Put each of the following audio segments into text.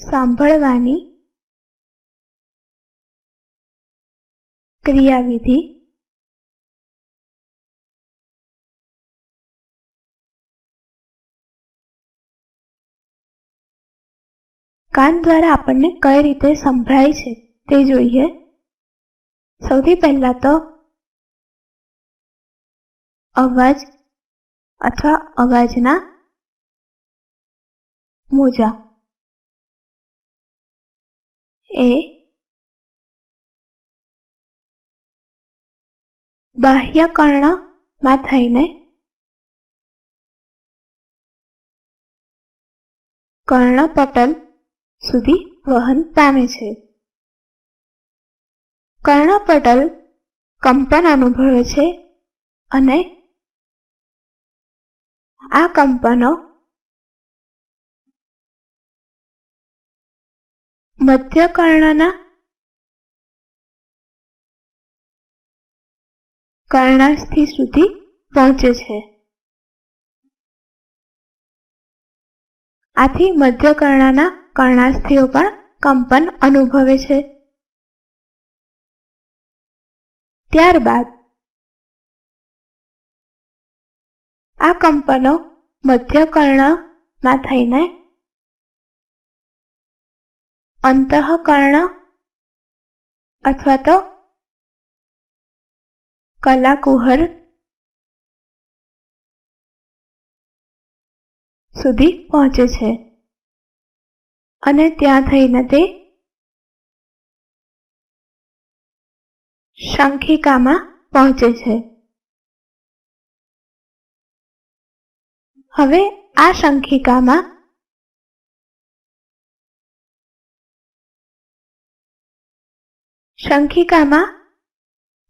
સાંભળવાની ક્રિયાવિધિ. કાન દ્વારા આપણને કઈ રીતે સંભળાય છે તે જોઈએ. સૌથી પહેલા તો અવાજ અથવા અવાજના મોજા. એ બાહ્ય કર્ણમાં થઈને કર્ણપટલ સુધી વહન પામે છે. કર્ણપટલ કંપન અનુભવે છે અને આ કંપનો મધ્ય કર્ણના કર્ણાસ્થિ સુધી પહોંચે છે. આથી મધ્ય કર્ણના કર્ણાસ્થિઓ પણ કંપન અનુભવે છે. ત્યારબાદ આ કંપનો મધ્ય કર્ણમાં થઈને અંતઃકર્ણ અથવા તો કલાકુહર સુધી પહોંચે છે. અને ત્યાં થઈને તે શંખિકામાં પહોંચે છે. હવે આ શંખિકામાં શંખિકામાં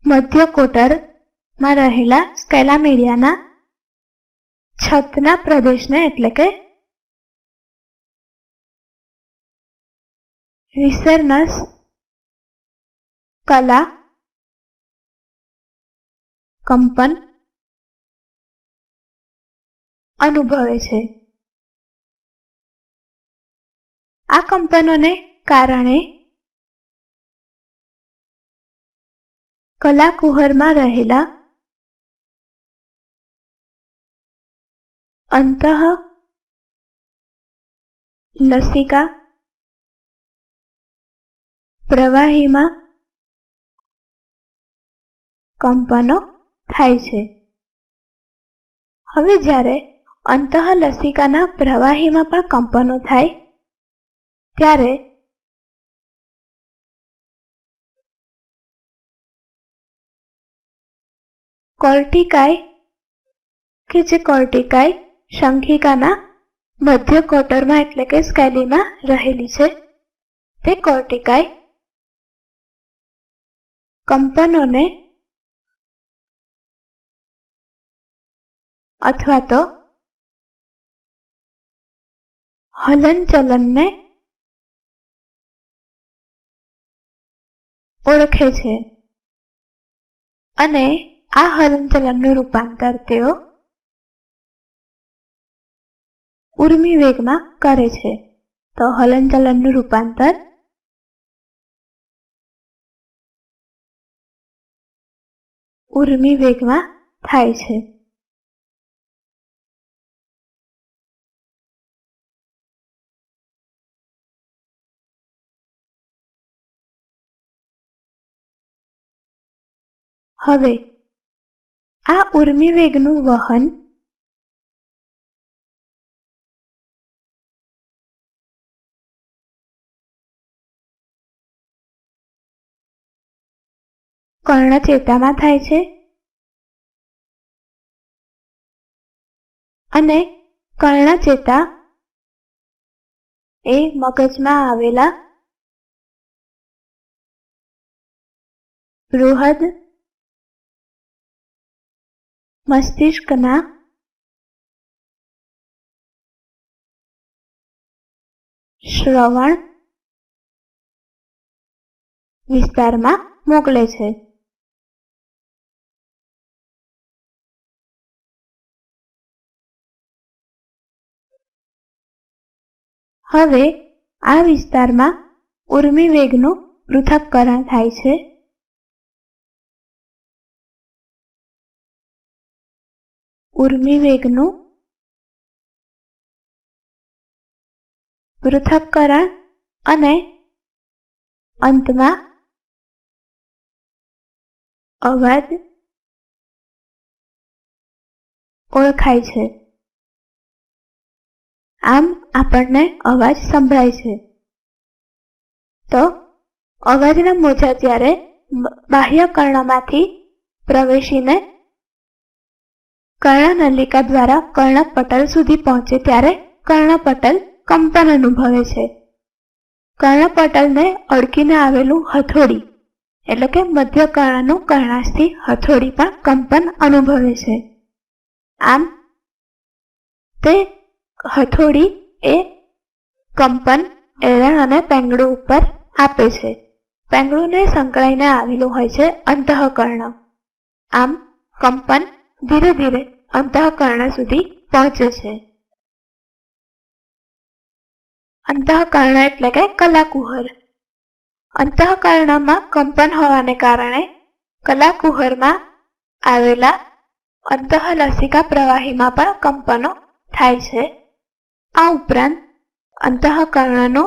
મધ્ય કોટરમાં રહેલા સ્કેલામેડિયાના છતના પ્રદેશને એટલે કે રિસર્નસ કલા કંપન અનુભવે છે. આ કંપનોને કારણે કલાકુહરમાં રહેલા અંતઃ લસિકા પ્રવાહીમાં કંપનો થાય છે. હવે જ્યારે અંતઃલસિકાના પ્રવાહીમાં પણ કંપનો થાય, ત્યારે કોર્ટિકાય કે જે કોર્ટિકાય શંખિકાના મધ્ય કોટરમાં એટલે કે સ્કેલીમાં રહેલી છે તે કોર્ટિકાય કંપનોને અથવા તો હલનચલનને ઓળખે છે અને આ હલનચલનનું રૂપાંતર તેઓ ઉર્મિ વેગમાં કરે છે. તો હલનચલનનું રૂપાંતર ઉર્મિ વેગમાં થાય છે. હવે આ ઉર્મિ વેગનું વહન કર્ણચેતામાં થાય છે અને કર્ણચેતા એ મગજમાં આવેલા બૃહદ મસ્તિષ્કના શ્રવણ વિસ્તારમાં મોકલે છે. હવે આ વિસ્તારમાં ઉર્મિ વેગનું પૃથક્કરણ થાય છે. ઉર્મી વેગનું પૃથક્કરણ અને અંતમાં અવાજ ઓળખાય છે. આમ આપણને અવાજ સંભળાય છે. તો અવાજના મોજા જ્યારે બ- બાહ્ય કર્ણમાંથી પ્રવેશીને કર્ણનલિકા દ્વારા કર્ણપટલ સુધી પહોંચે ત્યારે કર્ણપટલ કંપન અનુભવે છે. કર્ણપટલને અડકીને આવેલું હથોડી, એટલે કે મધ્ય કર્ણનું કર્ણાસ્થિ હથોડી પણ કંપન અનુભવે છે. આમ, તે હથોડી એ કંપન, એરણ અને પેંગડું ઉપર આપે છે. પેંગડુંને સંકળાઈને આવેલું હોય છે અંતઃકર્ણ. આમ, કંપન ધીરે ધીરે અંતઃકરણ સુધી પહોંચે છે. અંતઃકરણ એટલે કે કલાકુહર. અંતઃકરણમાં કંપન હોવાને કારણે કલાકુહરમાં આવેલા અંતઃલસિકા પ્રવાહીમાં પણ કંપનો થાય છે. આ ઉપરાંત અંતઃકરણનો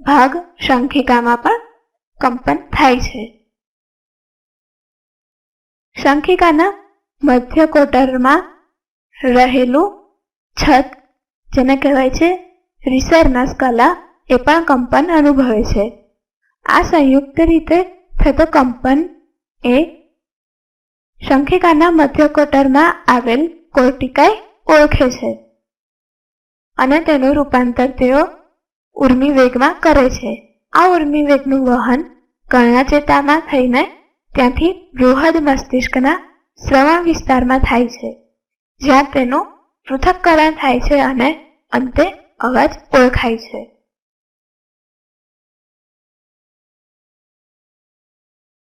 ભાગ શંખિકામાં પણ કંપન થાય છે. શંખિકાના મધ્ય કોટરમાં રહેલું છત, જેને કહેવાય છે રિસર્નસ કલા, એ પણ કંપન અનુભવે છે. આ સંયુક્ત રીતે થતો કંપન એ શંખિકાના મધ્ય કોટરમાં આવેલ કોર્ટિકાય ઓળખે છે અને તેનું રૂપાંતર તેઓ ઉર્મી વેગમાં કરે છે. આ ઉર્મી વેગનું વહન કર્ણચેતામાં થઈને ત્યાંથી બૃહદ મસ્તિષ્કના શ્રવણ વિસ્તારમાં થાય છે જ્યાં તેનું પૃથક્કરણ થાય છે અને અંતે અવાજ ઓળખાય છે.